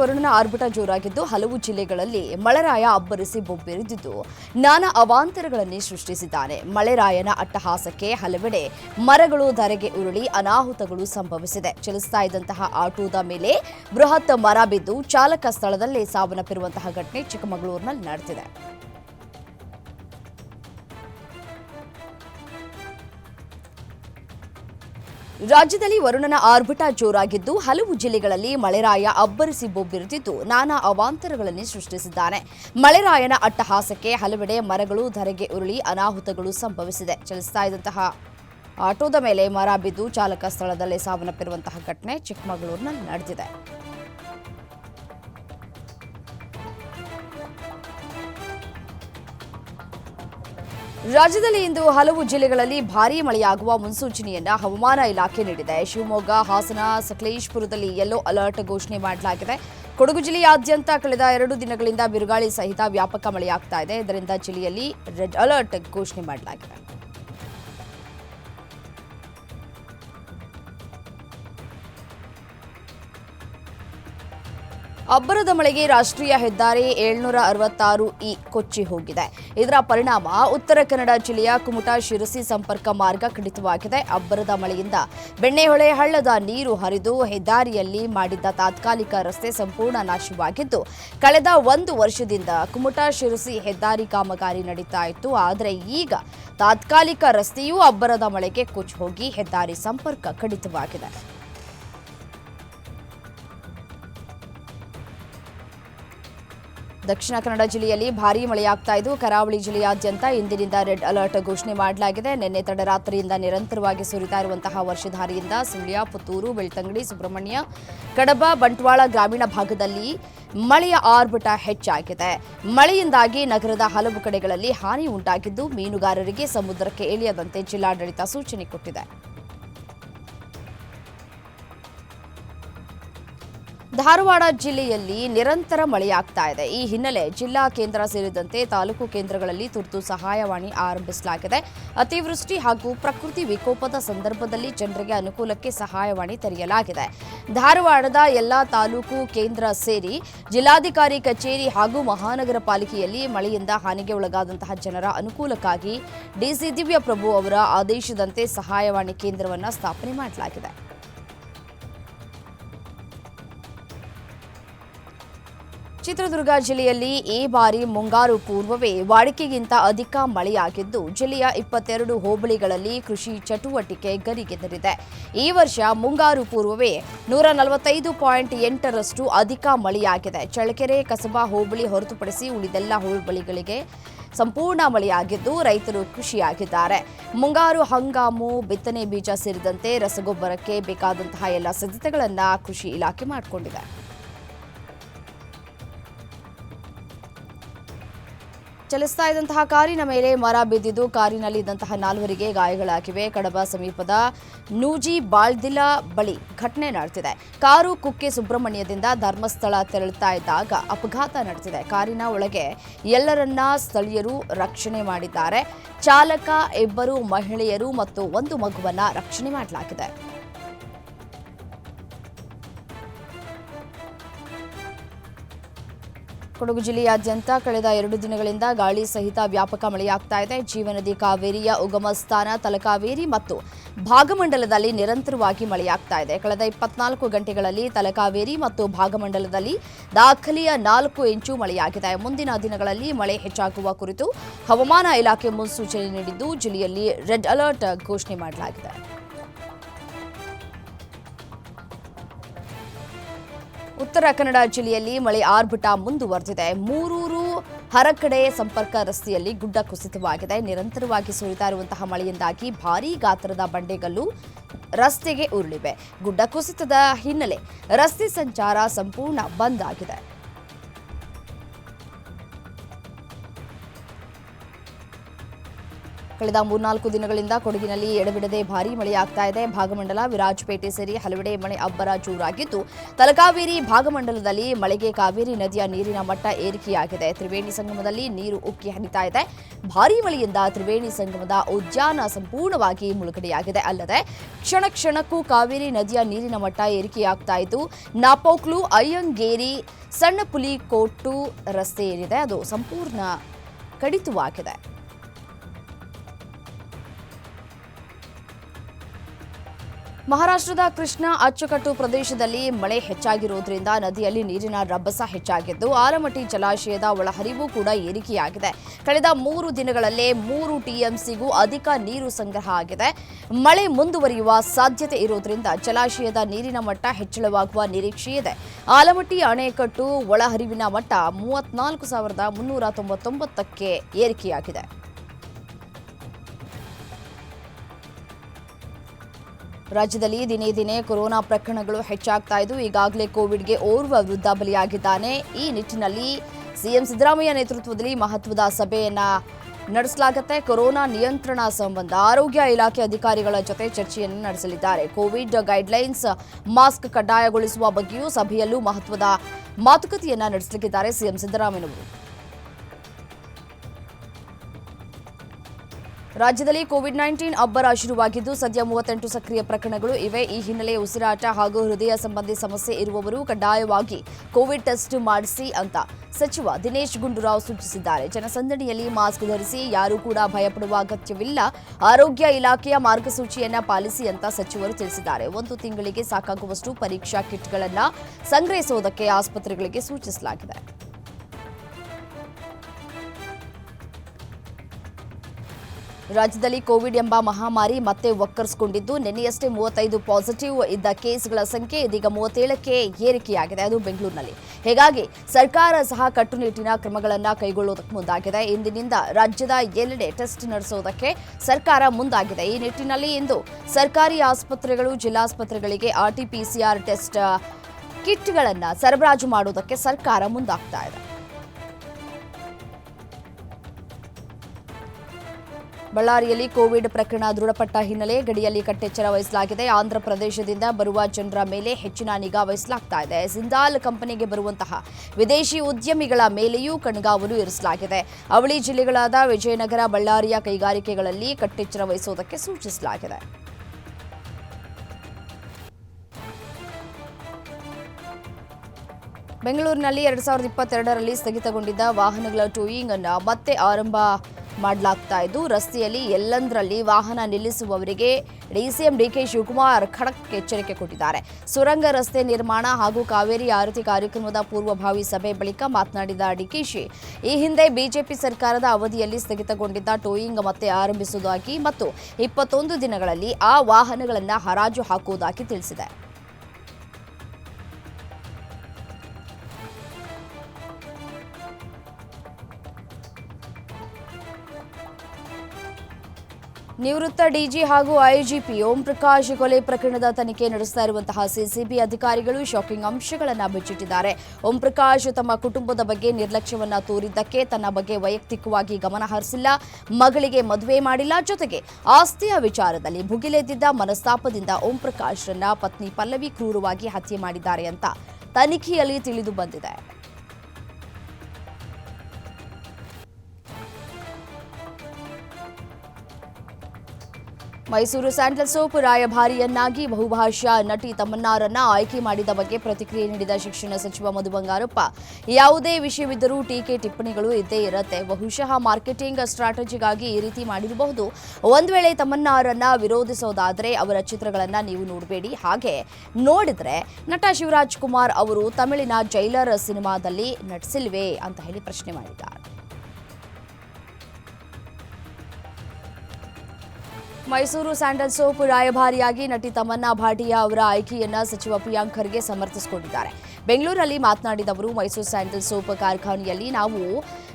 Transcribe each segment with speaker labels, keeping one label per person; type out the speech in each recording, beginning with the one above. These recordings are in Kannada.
Speaker 1: ವರುಣನ ಆರ್ಭಟ ಜೋರಾಗಿದ್ದು ಹಲವು ಜಿಲ್ಲೆಗಳಲ್ಲಿ ಮಳೆರಾಯ ಅಬ್ಬರಿಸಿ ಬೊಬ್ಬಿರಿದಿದ್ದು ನಾನಾ ಅವಾಂತರಗಳನ್ನೇ ಸೃಷ್ಟಿಸಿದ್ದಾನೆ. ಮಳೆರಾಯನ ಅಟ್ಟಹಾಸಕ್ಕೆ ಹಲವೆಡೆ ಮರಗಳು ಧರೆಗೆ ಉರುಳಿ ಅನಾಹುತಗಳು ಸಂಭವಿಸಿದೆ. ಚಲಿಸ್ತಾ ಇದ್ದಂತಹ ಆಟೋದ ಮೇಲೆ ಬೃಹತ್ ಮರ ಬಿದ್ದು ಚಾಲಕ ಸ್ಥಳದಲ್ಲೇ ಸಾವನ್ನಪ್ಪಿರುವಂತಹ ಘಟನೆ ಚಿಕ್ಕಮಗಳೂರಿನಲ್ಲಿ ನಡೆದಿದೆ. ರಾಜ್ಯದಲ್ಲಿ ವರುಣನ ಆರ್ಭಟ ಜೋರಾಗಿದ್ದು ಹಲವು ಜಿಲ್ಲೆಗಳಲ್ಲಿ ಮಳೆರಾಯ ಅಬ್ಬರಿಸಿ ಬೊಬ್ಬಿರುತ್ತಿದ್ದು ನಾನಾ ಅವಾಂತರಗಳನ್ನು ಸೃಷ್ಟಿಸಿದ್ದಾನೆ. ಮಳೆರಾಯನ ಅಟ್ಟಹಾಸಕ್ಕೆ ಹಲವೆಡೆ ಮರಗಳು, ಧರೆಗೆ ಉರುಳಿ ಅನಾಹುತಗಳು ಸಂಭವಿಸಿದೆ. ಚಲಿಸ್ತಾ ಇದ್ದಂತಹ ಆಟೋದ ಮೇಲೆ ಮರ ಬಿದ್ದು ಚಾಲಕ ಸ್ಥಳದಲ್ಲೇ ಸಾವನ್ನಪ್ಪಿರುವಂತಹ ಘಟನೆ ಚಿಕ್ಕಮಗಳೂರಿನಲ್ಲಿ ನಡೆದಿದೆ. ರಾಜ್ಯದಲ್ಲಿ ಇಂದು ಹಲವು ಜಿಲ್ಲೆಗಳಲ್ಲಿ ಭಾರೀ ಮಳೆಯಾಗುವ ಮುನ್ಸೂಚನೆಯನ್ನ ಹವಾಮಾನ ಇಲಾಖೆ ನೀಡಿದೆ. ಶಿವಮೊಗ್ಗ, ಹಾಸನ, ಸಕಲೇಶ್ಪುರದಲ್ಲಿ ಯೆಲ್ಲೋ ಅಲರ್ಟ್ ಘೋಷಣೆ ಮಾಡಲಾಗಿದೆ. ಕೊಡಗು ಜಿಲ್ಲೆಯಾದ್ಯಂತ ಕಳೆದ ಎರಡು ದಿನಗಳಿಂದ ಬಿರುಗಾಳಿ ಸಹಿತ ವ್ಯಾಪಕ ಮಳೆಯಾಗ್ತಾ ಇದೆ. ಇದರಿಂದ ಜಿಲ್ಲೆಯಲ್ಲಿ ರೆಡ್ ಅಲರ್ಟ್ ಘೋಷಣೆ ಮಾಡಲಾಗಿದೆ. ಅಬ್ಬರದ ಮಳೆಗೆ ರಾಷ್ಟ್ರೀಯ ಹೆದ್ದಾರಿ ಏಳ್ನೂರ ಅರವತ್ತಾರು ಇ ಕೊಚ್ಚಿ ಹೋಗಿದೆ. ಇದರ ಪರಿಣಾಮ ಉತ್ತರ ಕನ್ನಡ ಜಿಲ್ಲೆಯ ಕುಮಟಾ ಶಿರಸಿ ಸಂಪರ್ಕ ಮಾರ್ಗ ಕಡಿತವಾಗಿದೆ. ಅಬ್ಬರದ ಮಳೆಯಿಂದ ಬೆಣ್ಣೆಹೊಳೆ ಹಳ್ಳದ ನೀರು ಹರಿದು ಹೆದ್ದಾರಿಯಲ್ಲಿ ಮಾಡಿದ್ದ ತಾತ್ಕಾಲಿಕ ರಸ್ತೆ ಸಂಪೂರ್ಣ ನಾಶವಾಗಿದ್ದು, ಕಳೆದ ಒಂದು ವರ್ಷದಿಂದ ಕುಮಟಾ ಶಿರಸಿ ಹೆದ್ದಾರಿ ಕಾಮಗಾರಿ ನಡೀತಾ ಇತ್ತು. ಆದರೆ ಈಗ ತಾತ್ಕಾಲಿಕ ರಸ್ತೆಯೂ ಅಬ್ಬರದ ಮಳೆಗೆ ಕೊಚ್ಚಿ ಹೋಗಿ, ಹೆದ್ದಾರಿ ಸಂಪರ್ಕ ಕಡಿತವಾಗಿದೆ. ದಕ್ಷಿಣ ಕನ್ನಡ ಜಿಲ್ಲೆಯಲ್ಲಿ ಭಾರೀ ಮಳೆಯಾಗ್ತಾ ಇದ್ದು ಕರಾವಳಿ ಜಿಲ್ಲೆಯಾದ್ಯಂತ ಇಂದಿನಿಂದ ರೆಡ್ ಅಲರ್ಟ್ ಘೋಷಣೆ ಮಾಡಲಾಗಿದೆ. ನಿನ್ನೆ ತಡರಾತ್ರಿಯಿಂದ ನಿರಂತರವಾಗಿ ಸುರಿತಾ ಇರುವಂತಹ ವರ್ಷಧಾರಿಯಿಂದ ಸುಳ್ಯ, ಪುತ್ತೂರು, ಬೆಳ್ತಂಗಡಿ, ಸುಬ್ರಹ್ಮಣ್ಯ, ಕಡಬ, ಬಂಟ್ವಾಳ ಗ್ರಾಮೀಣ ಭಾಗದಲ್ಲಿ ಮಳೆಯ ಆರ್ಭಟ ಹೆಚ್ಚಾಗಿದೆ. ಮಳೆಯಿಂದಾಗಿ ನಗರದ ಹಲವು ಕಡೆಗಳಲ್ಲಿ ಹಾನಿ ಉಂಟಾಗಿದ್ದು ಮೀನುಗಾರರಿಗೆ ಸಮುದ್ರಕ್ಕೆ ಇಳಿಯದಂತೆ ಜಿಲ್ಲಾಡಳಿತ ಸೂಚನೆ ಕೊಟ್ಟಿದೆ. ಧಾರವಾಡ ಜಿಲ್ಲೆಯಲ್ಲಿ ನಿರಂತರ ಮಳೆಯಾಗ್ತಾ ಇದೆ. ಈ ಹಿನ್ನೆಲೆ ಜಿಲ್ಲಾ ಕೇಂದ್ರ ಸೇರಿದಂತೆ ತಾಲೂಕು ಕೇಂದ್ರಗಳಲ್ಲಿ ತುರ್ತು ಸಹಾಯವಾಣಿ ಆರಂಭಿಸಲಾಗಿದೆ. ಅತಿವೃಷ್ಟಿ ಹಾಗೂ ಪ್ರಕೃತಿ ವಿಕೋಪದ ಸಂದರ್ಭದಲ್ಲಿ ಜನರಿಗೆ ಅನುಕೂಲಕ್ಕೆ ಸಹಾಯವಾಣಿ ತೆರೆಯಲಾಗಿದೆ. ಧಾರವಾಡದ ಎಲ್ಲಾ ತಾಲೂಕು ಕೇಂದ್ರ ಸೇರಿ ಜಿಲ್ಲಾಧಿಕಾರಿ ಕಚೇರಿ ಹಾಗೂ ಮಹಾನಗರ ಪಾಲಿಕೆಯಲ್ಲಿ ಮಳೆಯಿಂದ ಹಾನಿಗೆ ಒಳಗಾದಂತಹ ಜನರ ಅನುಕೂಲಕ್ಕಾಗಿ ಡಿಸಿ ದಿವ್ಯಪ್ರಭು ಅವರ ಆದೇಶದಂತೆ ಸಹಾಯವಾಣಿ ಕೇಂದ್ರವನ್ನು ಸ್ಥಾಪನೆ ಮಾಡಲಾಗಿದೆ. ಚಿತ್ರದುರ್ಗ ಜಿಲ್ಲೆಯಲ್ಲಿ ಈ ಬಾರಿ ಮುಂಗಾರು ಪೂರ್ವವೇ ವಾಡಿಕೆಗಿಂತ ಅಧಿಕ ಮಳೆಯಾಗಿದ್ದು, ಜಿಲ್ಲೆಯ ಇಪ್ಪತ್ತೆರಡು ಹೋಬಳಿಗಳಲ್ಲಿ ಕೃಷಿ ಚಟುವಟಿಕೆ ಗರಿಗೆದರಿದೆ. ಈ ವರ್ಷ ಮುಂಗಾರು ಪೂರ್ವವೇ ನೂರ ನಲವತ್ತೈದು ಪಾಯಿಂಟ್ ಎಂಟರಷ್ಟು ಅಧಿಕ ಮಳೆಯಾಗಿದೆ. ಚಳ್ಳಕೆರೆ, ಕಸಬಾ ಹೋಬಳಿ ಹೊರತುಪಡಿಸಿ ಉಳಿದೆಲ್ಲ ಹೋಬಳಿಗಳಿಗೆ ಸಂಪೂರ್ಣ ಮಳೆಯಾಗಿದ್ದು, ರೈತರು ಖುಷಿಯಾಗಿದ್ದಾರೆ ಮುಂಗಾರು ಹಂಗಾಮು, ಬಿತ್ತನೆ ಬೀಜ ಸೇರಿದಂತೆ ರಸಗೊಬ್ಬರಕ್ಕೆ ಬೇಕಾದಂತಹ ಎಲ್ಲ ಸಿದ್ಧತೆಗಳನ್ನು ಕೃಷಿ ಇಲಾಖೆ ಮಾಡಿಕೊಂಡಿದೆ. ಚಲಿಸ್ತಾ ಇದ್ದಂತಹ ಕಾರಿನ ಮೇಲೆ ಮರ ಬಿದ್ದಿದ್ದು ಕಾರಿನಲ್ಲಿ ಇದ್ದಂತಹ ನಾಲ್ವರಿಗೆ ಗಾಯಗಳಾಗಿವೆ. ಕಡಬ ಸಮೀಪದ ನೂಜಿ ಬಾಳ್ದಿಲ ಬಳಿ ಘಟನೆ ನಡೆದಿದೆ. ಕಾರು ಕುಕ್ಕೆ ಸುಬ್ರಹ್ಮಣ್ಯದಿಂದ ಧರ್ಮಸ್ಥಳ ತೆರಳುತ್ತಾ ಇದ್ದಾಗ ಅಪಘಾತ ನಡೆದಿದೆ. ಕಾರಿನ ಒಳಗೆ ಎಲ್ಲರನ್ನ ಸ್ಥಳೀಯರು ರಕ್ಷಣೆ ಮಾಡಿದ್ದಾರೆ. ಚಾಲಕ, ಇಬ್ಬರು ಮಹಿಳೆಯರು ಮತ್ತು ಒಂದು ಮಗುವನ್ನ ರಕ್ಷಣೆ ಮಾಡಲಾಗಿದೆ. ಕೊಡಗು ಜಿಲ್ಲೆಯಾದ್ಯಂತ ಕಳೆದ ಎರಡು ದಿನಗಳಿಂದ ಗಾಳಿ ಸಹಿತ ವ್ಯಾಪಕ ಮಳೆಯಾಗ್ತಾ ಇದೆ. ಜೀವನದಿ ಕಾವೇರಿಯ ಉಗಮ ಸ್ಥಾನ ತಲಕಾವೇರಿ ಮತ್ತು ಭಾಗಮಂಡಲದಲ್ಲಿ ನಿರಂತರವಾಗಿ ಮಳೆಯಾಗ್ತಾ ಇದೆ. ಕಳೆದ ಇಪ್ಪತ್ನಾಲ್ಕು ಗಂಟೆಗಳಲ್ಲಿ ತಲಕಾವೇರಿ ಮತ್ತು ಭಾಗಮಂಡಲದಲ್ಲಿ ದಾಖಲೆಯ ನಾಲ್ಕು ಇಂಚು ಮಳೆಯಾಗಿದೆ. ಮುಂದಿನ ದಿನಗಳಲ್ಲಿ ಮಳೆ ಹೆಚ್ಚಾಗುವ ಕುರಿತು ಹವಾಮಾನ ಇಲಾಖೆ ಮುನ್ಸೂಚನೆ ನೀಡಿದ್ದು, ಜಿಲ್ಲೆಯಲ್ಲಿ ರೆಡ್ ಅಲರ್ಟ್ ಘೋಷಣೆ ಮಾಡಲಾಗಿದೆ. ಉತ್ತರ ಕನ್ನಡ ಜಿಲ್ಲೆಯಲ್ಲಿ ಮಳೆ ಆರ್ಭಟ ಮುಂದುವರೆದಿದೆ. ಮೂರೂರು ಹರಕಡೆ ಸಂಪರ್ಕ ರಸ್ತೆಯಲ್ಲಿ ಗುಡ್ಡ ಕುಸಿತವಾಗಿದೆ. ನಿರಂತರವಾಗಿ ಸುರಿತಾ ಇರುವಂತಹ ಮಳೆಯಿಂದಾಗಿ ಭಾರೀ ಗಾತ್ರದ ಬಂಡೆಗಲ್ಲು ರಸ್ತೆಗೆ ಉರುಳಿವೆ. ಗುಡ್ಡ ಕುಸಿತದ ಹಿನ್ನೆಲೆ ರಸ್ತೆ ಸಂಚಾರ ಸಂಪೂರ್ಣ ಬಂದ್ ಆಗಿದೆ. ಕಳೆದ ಮೂರ್ನಾಲ್ಕು ದಿನಗಳಿಂದ ಕೊಡಗಿನಲ್ಲಿ ಎಡಬಿಡದೆ ಭಾರೀ ಮಳೆಯಾಗ್ತಾ ಇದೆ. ಭಾಗಮಂಡಲ, ವಿರಾಜಪೇಟೆ ಸೇರಿ ಹಲವೆಡೆ ಮಳೆ ಅಬ್ಬರ ಜೋರಾಗಿದ್ದು, ತಲಕಾವೇರಿ ಭಾಗಮಂಡಲದಲ್ಲಿ ಮಳೆಗೆ ಕಾವೇರಿ ನದಿಯ ನೀರಿನ ಮಟ್ಟ ಏರಿಕೆಯಾಗಿದೆ. ತ್ರಿವೇಣಿ ಸಂಗಮದಲ್ಲಿ ನೀರು ಉಕ್ಕಿ ಹರಿತಾ ಇದೆ. ಭಾರೀ ಮಳೆಯಿಂದ ತ್ರಿವೇಣಿ ಸಂಗಮದ ಉದ್ಯಾನ ಸಂಪೂರ್ಣವಾಗಿ ಮುಳುಗಡೆಯಾಗಿದೆ. ಅಲ್ಲದೆ, ಕ್ಷಣ ಕ್ಷಣಕ್ಕೂ ಕಾವೇರಿ ನದಿಯ ನೀರಿನ ಮಟ್ಟ ಏರಿಕೆಯಾಗ್ತಾ ಇದ್ದು, ನಾಪೋಕ್ಲು, ಅಯ್ಯಂಗೇರಿ ಸಣ್ಣ ಪುಲಿಕೋಟು ರಸ್ತೆ ಏನಿದೆ ಅದು ಸಂಪೂರ್ಣ ಕಡಿತವಾಗಿದೆ. ಮಹಾರಾಷ್ಟ್ರದ ಕೃಷ್ಣ ಅಚ್ಚುಕಟ್ಟು ಪ್ರದೇಶದಲ್ಲಿ ಮಳೆ ಹೆಚ್ಚಾಗಿರುವುದರಿಂದ ನದಿಯಲ್ಲಿ ನೀರಿನ ರಭಸ ಹೆಚ್ಚಾಗಿದ್ದು ಆಲಮಟ್ಟಿ ಜಲಾಶಯದ ಒಳಹರಿವು ಕೂಡ ಏರಿಕೆಯಾಗಿದೆ. ಕಳೆದ ಮೂರು ದಿನಗಳಲ್ಲೇ ಮೂರು ಟಿಎಂಸಿಗೂ ಅಧಿಕ ನೀರು ಸಂಗ್ರಹ ಆಗಿದೆ. ಮಳೆ ಮುಂದುವರಿಯುವ ಸಾಧ್ಯತೆ ಇರುವುದರಿಂದ ಜಲಾಶಯದ ನೀರಿನ ಮಟ್ಟ ಹೆಚ್ಚಳವಾಗುವ ನಿರೀಕ್ಷೆ ಇದೆ. ಆಲಮಟ್ಟಿ ಅಣೆಕಟ್ಟು ಒಳಹರಿವಿನ ಮಟ್ಟ ಮೂವತ್ನಾಲ್ಕು ಸಾವಿರದ ಮುನ್ನೂರ ತೊಂಬತ್ತೊಂಬತ್ತಕ್ಕೆ ಏರಿಕೆಯಾಗಿದೆ. ರಾಜ್ಯದಲ್ಲಿ ದಿನೇ ದಿನೇ ಕೊರೋನಾ ಪ್ರಕರಣಗಳು ಹೆಚ್ಚಾಗ್ತಾ ಇದ್ದು, ಈಗಾಗಲೇ ಕೋವಿಡ್ಗೆ ಓರ್ವ ವೃದ್ಧ ಬಲಿಯಾಗಿದ್ದಾನೆ. ಈ ನಿಟ್ಟಿನಲ್ಲಿ ಸಿಎಂ ಸಿದ್ದರಾಮಯ್ಯ ನೇತೃತ್ವದಲ್ಲಿ ಮಹತ್ವದ ಸಭೆಯನ್ನ ನಡೆಸಲಾಗುತ್ತೆ. ಕೊರೋನಾ ನಿಯಂತ್ರಣ ಸಂಬಂಧ ಆರೋಗ್ಯ ಇಲಾಖೆ ಅಧಿಕಾರಿಗಳ ಜೊತೆ ಚರ್ಚೆಯನ್ನು ನಡೆಸಲಿದ್ದಾರೆ. ಕೋವಿಡ್ ಗೈಡ್ಲೈನ್ಸ್ ಮಾಸ್ಕ್ ಕಡ್ಡಾಯಗೊಳಿಸುವ ಬಗ್ಗೆಯೂ ಸಭೆಯಲ್ಲೂ ಮಹತ್ವದ ಮಾತುಕತೆಯನ್ನ ನಡೆಸಲಿದ್ದಾರೆ ಸಿಎಂ ಸಿದ್ದರಾಮಯ್ಯನವರು. ರಾಜ್ಯದಲ್ಲಿ ಕೋವಿಡ್ ನೈನ್ಟೀನ್ ಅಬ್ಬರ ಶುರುವಾಗಿದ್ದು, ಸದ್ಯ ಮೂವತ್ತೆಂಟು ಸಕ್ರಿಯ ಪ್ರಕರಣಗಳು ಇವೆ. ಈ ಹಿನ್ನೆಲೆ ಉಸಿರಾಟ ಹಾಗೂ ಹೃದಯ ಸಂಬಂಧಿ ಸಮಸ್ಯೆ ಇರುವವರು ಕಡ್ಡಾಯವಾಗಿ ಕೋವಿಡ್ ಟೆಸ್ಟ್ ಮಾಡಿಸಿ ಅಂತ ಸಚಿವ ದಿನೇಶ್ ಗುಂಡೂರಾವ್ ಸೂಚಿಸಿದ್ದಾರೆ. ಜನಸಂದಣಿಯಲ್ಲಿ ಮಾಸ್ಕ್ ಧರಿಸಿ ಯಾರೂ ಕೂಡ ಭಯಪಡುವ ಅಗತ್ಯವಿಲ್ಲ. ಆರೋಗ್ಯ ಇಲಾಖೆಯ ಮಾರ್ಗಸೂಚಿಯನ್ನ ಪಾಲಿಸಿ ಅಂತ ಸಚಿವರು ತಿಳಿಸಿದ್ದಾರೆ. ಒಂದು ತಿಂಗಳಿಗೆ ಸಾಕಾಗುವಷ್ಟು ಪರೀಕ್ಷಾ ಕಿಟ್ಗಳನ್ನು ಸಂಗ್ರಹಿಸುವುದಕ್ಕೆ ಆಸ್ಪತ್ರೆಗಳಿಗೆ ಸೂಚಿಸಲಾಗಿದೆ. ರಾಜ್ಯದಲ್ಲಿ ಕೋವಿಡ್ ಎಂಬ ಮಹಾಮಾರಿ ಮತ್ತೆ ಒಕ್ಕರ್ಸ್ಕೊಂಡಿದ್ದು ನಿನ್ನೆಯಷ್ಟೇ ಮೂವತ್ತೈದು ಪಾಸಿಟಿವ್ ಇದ್ದ ಕೇಸ್ಗಳ ಸಂಖ್ಯೆ ಇದೀಗ ಮೂವತ್ತೇಳಕ್ಕೆ ಏರಿಕೆಯಾಗಿದೆ. ಅದು ಬೆಂಗಳೂರಿನಲ್ಲಿ. ಹೀಗಾಗಿ ಸರ್ಕಾರ ಸಹ ಕಟ್ಟುನಿಟ್ಟಿನ ಕ್ರಮಗಳನ್ನು ಕೈಗೊಳ್ಳುವುದಕ್ಕೆ ಮುಂದಾಗಿದೆ. ಇಂದಿನಿಂದ ರಾಜ್ಯದ ಎಲ್ಲೆಡೆ ಟೆಸ್ಟ್ ನಡೆಸುವುದಕ್ಕೆ ಸರ್ಕಾರ ಮುಂದಾಗಿದೆ. ಈ ನಿಟ್ಟಿನಲ್ಲಿ ಇಂದು ಸರ್ಕಾರಿ ಆಸ್ಪತ್ರೆಗಳು, ಜಿಲ್ಲಾಸ್ಪತ್ರೆಗಳಿಗೆ ಆರ್ಟಿಪಿಸಿಆರ್ ಟೆಸ್ಟ್ ಕಿಟ್ಗಳನ್ನು ಸರಬರಾಜು ಮಾಡುವುದಕ್ಕೆ ಸರ್ಕಾರ ಮುಂದಾಗ್ತಾ ಇದೆ. ಬಳ್ಳಾರಿಯಲ್ಲಿ ಕೋವಿಡ್ ಪ್ರಕರಣ ದೃಢಪಟ್ಟ ಹಿನ್ನೆಲೆ ಗಡಿಯಲ್ಲಿ ಕಟ್ಟೆಚ್ಚರ ವಹಿಸಲಾಗಿದೆ. ಆಂಧ್ರ ಪ್ರದೇಶದಿಂದ ಬರುವ ಜನರ ಮೇಲೆ ಹೆಚ್ಚಿನ ನಿಗಾ ವಹಿಸಲಾಗ್ತಾ ಇದೆ. ಜಿಂದಾಲ್ ಕಂಪನಿಗೆ ಬರುವಂತಹ ವಿದೇಶಿ ಉದ್ಯಮಿಗಳ ಮೇಲೆಯೂ ಕಣ್ಗಾವಲು ಇರಿಸಲಾಗಿದೆ. ಅವಳಿ ಜಿಲ್ಲೆಗಳಾದ ವಿಜಯನಗರ, ಬಳ್ಳಾರಿಯ ಕೈಗಾರಿಕೆಗಳಲ್ಲಿ ಕಟ್ಟೆಚ್ಚರ ವಹಿಸುವುದಕ್ಕೆ ಸೂಚಿಸಲಾಗಿದೆ. ಬೆಂಗಳೂರಿನಲ್ಲಿ ಎರಡ್ ಸಾವಿರದ ಇಪ್ಪತ್ತೆರಡರಲ್ಲಿ ಸ್ಥಗಿತಗೊಂಡಿದ್ದ ವಾಹನಗಳ ಟೂಯಿಂಗ್ ಅನ್ನು ಮತ್ತೆ ಆರಂಭ ಮಾಡಲಾಗ್ತಾ ಇದ್ದು, ರಸ್ತೆಯಲ್ಲಿ ಎಲ್ಲಂದರಲ್ಲಿ ವಾಹನ ನಿಲ್ಲಿಸುವವರಿಗೆ ಡಿಸಿಎಂ ಡಿಕೆ ಶಿವಕುಮಾರ್ ಖಡಕ್ ಎಚ್ಚರಿಕೆ ಕೊಟ್ಟಿದ್ದಾರೆ. ಸುರಂಗ ರಸ್ತೆ ನಿರ್ಮಾಣ ಹಾಗೂ ಕಾವೇರಿ ಆರತಿ ಕಾರ್ಯಕ್ರಮದ ಪೂರ್ವಭಾವಿ ಸಭೆ ಬಳಿಕ ಮಾತನಾಡಿದ ಡಿಕೆಶಿ ಈ ಹಿಂದೆ ಬಿಜೆಪಿ ಸರ್ಕಾರದ ಅವಧಿಯಲ್ಲಿ ಸ್ಥಗಿತಗೊಂಡಿದ್ದ ಟೋಯಿಂಗ್ ಮತ್ತೆ ಆರಂಭಿಸುವುದಾಗಿ ಮತ್ತು ಇಪ್ಪತ್ತೊಂದು ದಿನಗಳಲ್ಲಿ ಆ ವಾಹನಗಳನ್ನು ಹರಾಜು ಹಾಕುವುದಾಗಿ ತಿಳಿಸಿದೆ. ನಿವೃತ್ತ ಡಿಜಿ ಹಾಗೂ ಐಜಿಪಿ ಓಂ ಪ್ರಕಾಶ್ ಕೊಲೆ ಪ್ರಕರಣದ ತನಿಖೆ ನಡೆಸ್ತಾ ಇರುವಂತಹ ಸಿಸಿಬಿ ಅಧಿಕಾರಿಗಳು ಶಾಕಿಂಗ್ ಅಂಶಗಳನ್ನು ಬಿಚ್ಚಿಟ್ಟಿದ್ದಾರೆ. ಓಂ ಪ್ರಕಾಶ್ ತಮ್ಮ ಕುಟುಂಬದ ಬಗ್ಗೆ ನಿರ್ಲಕ್ಷ್ಯವನ್ನ ತೋರಿದ್ದಕ್ಕೆ ತನ್ನ ಬಗ್ಗೆ ವೈಯಕ್ತಿಕವಾಗಿ ಗಮನ ಹರಿಸಿಲ್ಲ. ಮಗಳಿಗೆ ಮದುವೆ ಮಾಡಿಲ್ಲ. ಜೊತೆಗೆ ಆಸ್ತಿಯ ವಿಚಾರದಲ್ಲಿ ಭುಗಿಲೆದ್ದಿದ್ದ ಮನಸ್ತಾಪದಿಂದ ಓಂ ಪ್ರಕಾಶ್ರನ್ನ ಪತ್ನಿ ಪಲ್ಲವಿ ಕ್ರೂರವಾಗಿ ಹತ್ಯೆ ಮಾಡಿದ್ದಾರೆ ಅಂತ ತನಿಖೆಯಲ್ಲಿ ತಿಳಿದು ಬಂದಿದೆ. ಮೈಸೂರು ಸ್ಯಾಂಡಲ್ ಸೋಪ್ ರಾಯಭಾರಿಯನ್ನಾಗಿ ಬಹುಭಾಷಾ ನಟಿ ತಮನ್ನಾರನ್ನ ಆಯ್ಕೆ ಮಾಡಿದ ಬಗ್ಗೆ ಪ್ರತಿಕ್ರಿಯೆ ನೀಡಿದ ಶಿಕ್ಷಣ ಸಚಿವ ಮಧು ಬಂಗಾರಪ್ಪ, ಯಾವುದೇ ವಿಷಯವಿದ್ದರೂ ಟೀಕೆ ಟಿಪ್ಪಣಿಗಳು ಇದ್ದೇ ಇರುತ್ತೆ. ಬಹುಶಃ ಮಾರ್ಕೆಟಿಂಗ್ ಸ್ಟ್ರಾಟಜಿಗಾಗಿ ಈ ರೀತಿ ಮಾಡಿರಬಹುದು. ಒಂದು ವೇಳೆ ತಮನ್ನಾರನ್ನ ವಿರೋಧಿಸೋದಾದರೆ ಅವರ ಚಿತ್ರಗಳನ್ನ ನೀವು ನೋಡಬೇಡಿ. ಹಾಗೆ ನೋಡಿದ್ರೆ ನಟ ಶಿವರಾಜ್ ಕುಮಾರ್ ಅವರು ತಮಿಳಿನ ಜೈಲರ್ ಸಿನಿಮಾದಲ್ಲಿ ನಟಿಸಿಲ್ವೇ ಅಂತ ಹೇಳಿ ಪ್ರಶ್ನೆ ಮಾಡಿದ್ದಾರೆ. ಮೈಸೂರು ಸ್ಯಾಂಡಲ್ ಸೋಪ್ ರಾಯಭಾರಿಯಾಗಿ ನಟಿ ತಮನ್ನಾ ಭಾಟಿಯಾ ಅವರ ಆಯ್ಕೆಯನ್ನ ಸಚಿವ ಪ್ರಿಯಾಂಕ್ ಖರ್ಗೆ ಸಮರ್ಥಿಸಿಕೊಂಡಿದ್ದಾರೆ. ಬೆಂಗಳೂರಲ್ಲಿ ಮಾತನಾಡಿದ ಅವರು, ಮೈಸೂರು ಸ್ಯಾಂಡಲ್ ಸೋಪ್ ಕಾರ್ಖಾನೆಯಲ್ಲಿ ನಾವು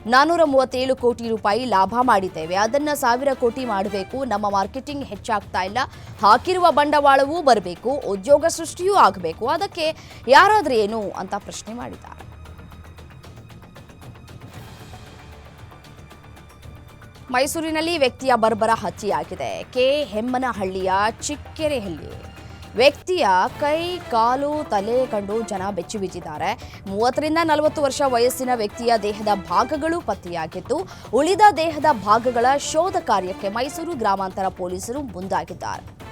Speaker 1: ನಾನೂರ ಮೂವತ್ತೇಳು ಕೋಟಿ ರೂಪಾಯಿ ಲಾಭ ಮಾಡಿದ್ದೇವೆ. ಅದನ್ನು ಸಾವಿರ ಕೋಟಿ ಮಾಡಬೇಕು. ನಮ್ಮ ಮಾರ್ಕೆಟಿಂಗ್ ಹೆಚ್ಚಾಗ್ತಾ ಇಲ್ಲ. ಹಾಕಿರುವ ಬಂಡವಾಳವೂ ಬರಬೇಕು. ಉದ್ಯೋಗ ಸೃಷ್ಟಿಯೂ ಆಗಬೇಕು. ಅದಕ್ಕೆ ಯಾರಾದರೂ ಏನು ಅಂತ ಪ್ರಶ್ನೆ ಮಾಡಿದ್ದಾರೆ. ಮೈಸೂರಿನಲ್ಲಿ ವ್ಯಕ್ತಿಯ ಬರ್ಬರ ಹತ್ಯೆಯಾಗಿದೆ. ಕೆ. ಹೆಮ್ಮನಹಳ್ಳಿಯ ಚಿಕ್ಕೆರೆಹಳ್ಳಿ. ವ್ಯಕ್ತಿಯ ಕೈ, ಕಾಲು, ತಲೆ ಕಂಡು ಜನ ಬೆಚ್ಚಿ ಬಿದ್ದಿದ್ದಾರೆ ಮೂವತ್ತರಿಂದ ನಲವತ್ತು ವರ್ಷ ವಯಸ್ಸಿನ ವ್ಯಕ್ತಿಯ ದೇಹದ ಭಾಗಗಳು ಪತ್ತೆಯಾಗಿದ್ದು, ಉಳಿದ ದೇಹದ ಭಾಗಗಳ ಶೋಧ ಕಾರ್ಯಕ್ಕೆ ಮೈಸೂರು ಗ್ರಾಮಾಂತರ ಪೊಲೀಸರು ಮುಂದಾಗಿದ್ದಾರೆ.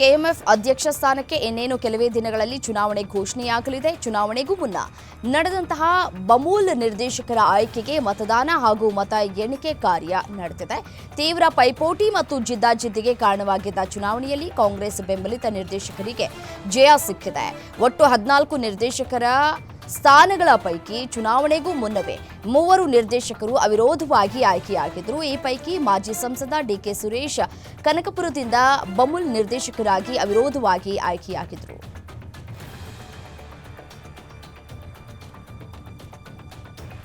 Speaker 1: ಕೆಎಂಎಫ್ ಅಧ್ಯಕ್ಷ ಸ್ಥಾನಕ್ಕೆ ಇನ್ನೇನು ಕೆಲವೇ ದಿನಗಳಲ್ಲಿ ಚುನಾವಣೆ ಘೋಷಣೆಯಾಗಲಿದೆ. ಚುನಾವಣೆಗೂ ಮುನ್ನ ನಡೆದಂತಹ ಬಮೂಲ್ ನಿರ್ದೇಶಕರ ಆಯ್ಕೆಗೆ ಮತದಾನ ಹಾಗೂ ಮತ ಎಣಿಕೆ ಕಾರ್ಯ ನಡೆದಿದೆ. ತೀವ್ರ ಪೈಪೋಟಿ ಮತ್ತು ಜಿದ್ದಾಜಿದ್ದಿಗೆ ಕಾರಣವಾಗಿದ್ದ ಚುನಾವಣೆಯಲ್ಲಿ ಕಾಂಗ್ರೆಸ್ ಬೆಂಬಲಿತ ನಿರ್ದೇಶಕರಿಗೆ ಜಯ ಸಿಕ್ಕಿದೆ. ಒಟ್ಟು ಹದಿನಾಲ್ಕು ನಿರ್ದೇಶಕರ ಸ್ಥಾನಗಳ ಪೈಕಿ ಚುನಾವಣೆಗೂ ಮುನ್ನವೇ ಮೂವರು ನಿರ್ದೇಶಕರು ಅವಿರೋಧವಾಗಿ ಆಯ್ಕೆಯಾಗಿದ್ದರು. ಈ ಪೈಕಿ ಮಾಜಿ ಸಂಸದ ಡಿಕೆ ಸುರೇಶ್ ಕನಕಪುರದಿಂದ ಬಮುಲ್ ನಿರ್ದೇಶಕರಾಗಿ ಅವಿರೋಧವಾಗಿ ಆಯ್ಕೆಯಾಗಿದ್ದರು.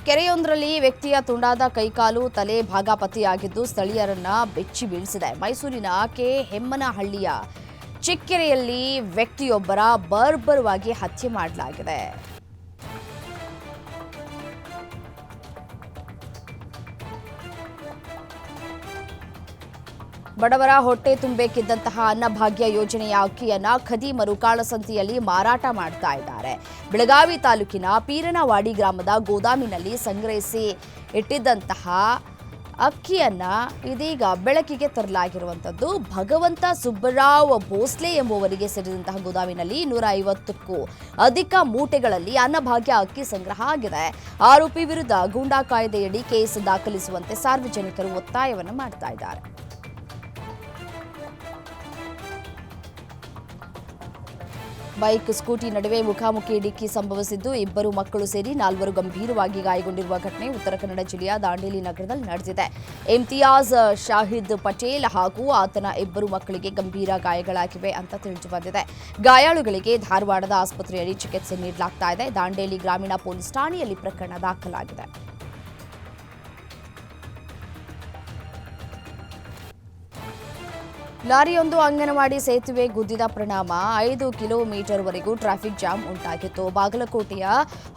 Speaker 1: ಕೆರೆಯೊಂದರಲ್ಲಿ ವ್ಯಕ್ತಿಯ ತುಂಡಾದ ಕೈಕಾಲು ತಲೆ ಭಾಗ ಪತ್ತೆಯಾಗಿದ್ದು ಸ್ಥಳೀಯರನ್ನ ಬೆಚ್ಚಿ ಬೀಳಿಸಿದೆ. ಮೈಸೂರಿನ ಕೆ. ಹೆಮ್ಮನಹಳ್ಳಿಯ ಚಿಕ್ಕೆರೆಯಲ್ಲಿ ವ್ಯಕ್ತಿಯೊಬ್ಬರ ಬರ್ಬರವಾಗಿ ಹತ್ಯೆ ಮಾಡಲಾಗಿದೆ. ಬಡವರ ಹೊಟ್ಟೆ ತುಂಬಬೇಕಿದ್ದಂತಹ ಅನ್ನಭಾಗ್ಯ ಯೋಜನೆಯ ಅಕ್ಕಿಯನ್ನ ಖದಿ ಮರುಕಾಳಸಂತಿಯಲ್ಲಿ ಮಾರಾಟ ಮಾಡ್ತಾ ಇದ್ದಾರೆ. ಬೆಳಗಾವಿ ತಾಲೂಕಿನ ಪೀರನವಾಡಿ ಗ್ರಾಮದ ಗೋದಾಮಿನಲ್ಲಿ ಸಂಗ್ರಹಿಸಿ ಇಟ್ಟಿದ್ದಂತಹ ಅಕ್ಕಿಯನ್ನ ಇದೀಗ ಬೆಳಕಿಗೆ ತರಲಾಗಿರುವಂಥದ್ದು. ಭಗವಂತ ಸುಬ್ಬರಾವ್ ಭೋಸ್ಲೆ ಎಂಬುವರಿಗೆ ಸೇರಿದಂತಹ ಗೋದಾಮಿನಲ್ಲಿ ನೂರ ಐವತ್ತಕ್ಕೂ ಅಧಿಕ ಮೂಟೆಗಳಲ್ಲಿ ಅನ್ನಭಾಗ್ಯ ಅಕ್ಕಿ ಸಂಗ್ರಹ ಆಗಿದೆ. ಆರೋಪಿ ವಿರುದ್ಧ ಗೂಂಡಾ ಕಾಯ್ದೆಯಡಿ ಕೇಸ್ ದಾಖಲಿಸುವಂತೆ ಸಾರ್ವಜನಿಕರು ಒತ್ತಾಯವನ್ನು ಮಾಡ್ತಾ ಇದ್ದಾರೆ. ಬೈಕ್, ಸ್ಕೂಟಿ ನಡುವೆ ಮುಖಾಮುಖಿ ಡಿಕ್ಕಿ ಸಂಭವಿಸಿದ್ದು, ಇಬ್ಬರು ಮಕ್ಕಳು ಸೇರಿ ನಾಲ್ವರು ಗಂಭೀರವಾಗಿ ಗಾಯಗೊಂಡಿರುವ ಘಟನೆ ಉತ್ತರ ಕನ್ನಡ ಜಿಲ್ಲೆಯ ದಾಂಡೇಲಿ ನಗರದಲ್ಲಿ ನಡೆದಿದೆ. ಇಮ್ತಿಯಾಜ್ ಶಾಹಿದ್ ಪಟೇಲ್ ಹಾಗೂ ಆತನ ಇಬ್ಬರು ಮಕ್ಕಳಿಗೆ ಗಂಭೀರ ಗಾಯಗಳಾಗಿವೆ ಅಂತ ತಿಳಿದು ಬಂದಿದೆ. ಗಾಯಾಳುಗಳಿಗೆ ಧಾರವಾಡದ ಆಸ್ಪತ್ರೆಯಲ್ಲಿ ಚಿಕಿತ್ಸೆ ನೀಡಲಾಗ್ತಾ ಇದೆ. ದಾಂಡೇಲಿ ಗ್ರಾಮೀಣ ಪೊಲೀಸ್ ಠಾಣೆಯಲ್ಲಿ ಪ್ರಕರಣ ದಾಖಲಾಗಿದೆ. ಲಾರಿಯೊಂದು ಅಂಗನವಾಡಿ ಸೇತುವೆ ಗುದ್ದಿದ ಪರಿಣಾಮ ಐದು ಕಿಲೋಮೀಟರ್ವರೆಗೂ ಟ್ರಾಫಿಕ್ ಜಾಮ್ ಉಂಟಾಗಿತ್ತು. ಬಾಗಲಕೋಟೆಯ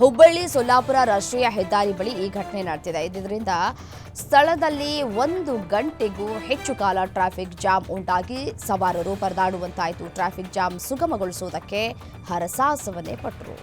Speaker 1: ಹುಬ್ಬಳ್ಳಿ ಸೊಲ್ಲಾಪುರ ರಾಷ್ಟ್ರೀಯ ಹೆದ್ದಾರಿ ಬಳಿ ಈ ಘಟನೆ ನಡೆದಿದೆ. ಇದರಿಂದ ಸ್ಥಳದಲ್ಲಿ ಒಂದು ಗಂಟೆಗೂ ಹೆಚ್ಚು ಕಾಲ ಟ್ರಾಫಿಕ್ ಜಾಮ್ ಉಂಟಾಗಿ ಸವಾರರು ಪರದಾಡುವಂತಾಯಿತು. ಟ್ರಾಫಿಕ್ ಜಾಮ್ ಸುಗಮಗೊಳಿಸುವುದಕ್ಕೆ ಹರಸಾಹಸವನ್ನೇ ಪಟ್ಟರು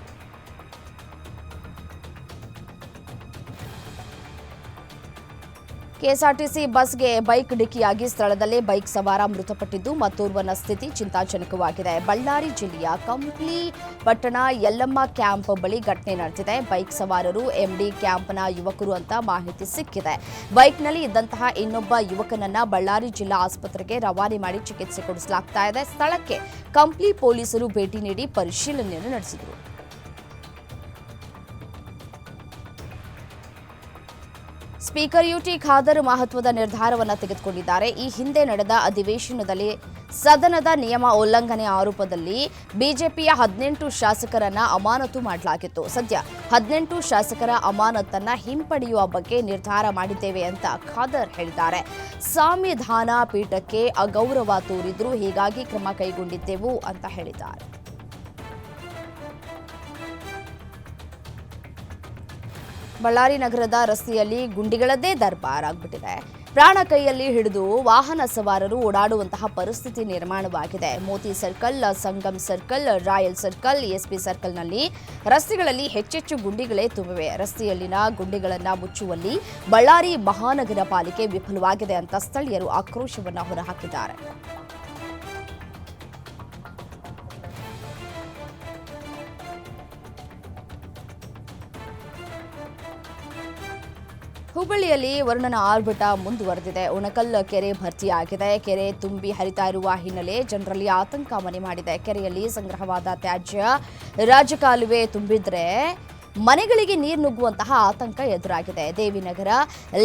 Speaker 1: ಕೆಎಸ್ಆರ್ಟಿಸಿ ಬಸ್ಗೆ ಬೈಕ್ ಡಿಕ್ಕಿಯಾಗಿ ಸ್ಥಳದಲ್ಲೇ ಬೈಕ್ ಸವಾರ ಮೃತಪಟ್ಟಿದ್ದು, ಮತ್ತೋರ್ವನ ಸ್ಥಿತಿ ಚಿಂತಾಜನಕವಾಗಿದೆ. ಬಳ್ಳಾರಿ ಜಿಲ್ಲೆಯ ಕಂಪ್ಲಿ ಪಟ್ಟಣ ಯಲ್ಲಮ್ಮ ಕ್ಯಾಂಪ್ ಬಳಿ ಘಟನೆ ನಡೆದಿದೆ. ಬೈಕ್ ಸವಾರರು ಎಂಡಿ ಕ್ಯಾಂಪ್ನ ಯುವಕರು ಅಂತ ಮಾಹಿತಿ ಸಿಕ್ಕಿದೆ. ಬೈಕ್ನಲ್ಲಿ ಇದ್ದಂತಹ ಇನ್ನೊಬ್ಬ ಯುವಕನನ್ನ ಬಳ್ಳಾರಿ ಜಿಲ್ಲಾ ಆಸ್ಪತ್ರೆಗೆ ರವಾನೆ ಮಾಡಿ ಚಿಕಿತ್ಸೆ ಕೊಡಿಸಲಾಗ್ತಾ ಇದೆ. ಸ್ಥಳಕ್ಕೆ ಕಂಪ್ಲಿ ಪೊಲೀಸರು ಭೇಟಿ ನೀಡಿ ಪರಿಶೀಲನೆಯನ್ನು ನಡೆಸಿದರು. ಸ್ಪೀಕರ್ ಯುಟಿ ಖಾದರ್ ಮಹತ್ವದ ನಿರ್ಧಾರವನ್ನು ತೆಗೆದುಕೊಂಡಿದ್ದಾರೆ. ಈ ಹಿಂದೆ ನಡೆದ ಅಧಿವೇಶನದಲ್ಲಿ ಸದನದ ನಿಯಮ ಉಲ್ಲಂಘನೆ ಆರೋಪದಲ್ಲಿ ಬಿಜೆಪಿಯ ಹದಿನೆಂಟು ಶಾಸಕರನ್ನ ಅಮಾನತು ಮಾಡಲಾಗಿತ್ತು. ಸದ್ಯ ಹದಿನೆಂಟು ಶಾಸಕರ ಅಮಾನತನ್ನ ಹಿಂಪಡೆಯುವ ಬಗ್ಗೆ ನಿರ್ಧಾರ ಮಾಡಿದ್ದೇವೆ ಅಂತ ಖಾದರ್ ಹೇಳಿದ್ದಾರೆ. ಸಂವಿಧಾನ ಪೀಠಕ್ಕೆ ಅಗೌರವ ತೋರಿದ್ರು, ಹೀಗಾಗಿ ಕ್ರಮ ಕೈಗೊಂಡಿದ್ದೆವು ಅಂತ ಹೇಳಿದ್ದಾರೆ. ಬಳ್ಳಾರಿ ನಗರದ ರಸ್ತೆಯಲ್ಲಿ ಗುಂಡಿಗಳದ್ದೇ ದರ್ಬಾರ್ ಆಗ್ಬಿಟ್ಟಿದೆ. ಪ್ರಾಣ ಕೈಯಲ್ಲಿ ಹಿಡಿದು ವಾಹನ ಸವಾರರು ಓಡಾಡುವಂತಹ ಪರಿಸ್ಥಿತಿ ನಿರ್ಮಾಣವಾಗಿದೆ. Moti circle, Sangam circle, royal circle, SP ಸರ್ಕಲ್ನಲ್ಲಿ ರಸ್ತೆಗಳಲ್ಲಿ ಹೆಚ್ಚೆಚ್ಚು ಗುಂಡಿಗಳೇ ತುಂಬಿವೆ. ರಸ್ತೆಯಲ್ಲಿನ ಗುಂಡಿಗಳನ್ನು ಮುಚ್ಚುವಲ್ಲಿ ಬಳ್ಳಾರಿ ಮಹಾನಗರ ಪಾಲಿಕೆ ವಿಫಲವಾಗಿದೆ ಅಂತ ಸ್ಥಳೀಯರು ಆಕ್ರೋಶವನ್ನು ಹೊರಹಾಕಿದ್ದಾರೆ. ಹುಬ್ಬಳ್ಳಿಯಲ್ಲಿ ವರುಣನ ಆರ್ಭಟ ಮುಂದುವರೆದಿದೆ. ಉಣಕಲ್ ಕೆರೆ ಭರ್ತಿಯಾಗಿದೆ ಕೆರೆ ತುಂಬಿ ಹರಿತಾ ಇರುವ ಹಿನ್ನೆಲೆ ಜನರಲ್ಲಿ ಆತಂಕ ಮನೆ ಮಾಡಿದೆ. ಕೆರೆಯಲ್ಲಿ ಸಂಗ್ರಹವಾದ ತ್ಯಾಜ್ಯ ರಾಜಕಾಲುವೆ ತುಂಬಿದ್ರೆ ಮನೆಗಳಿಗೆ ನೀರು ನುಗ್ಗುವಂತಹ ಆತಂಕ ಎದುರಾಗಿದೆ. ದೇವಿನಗರ,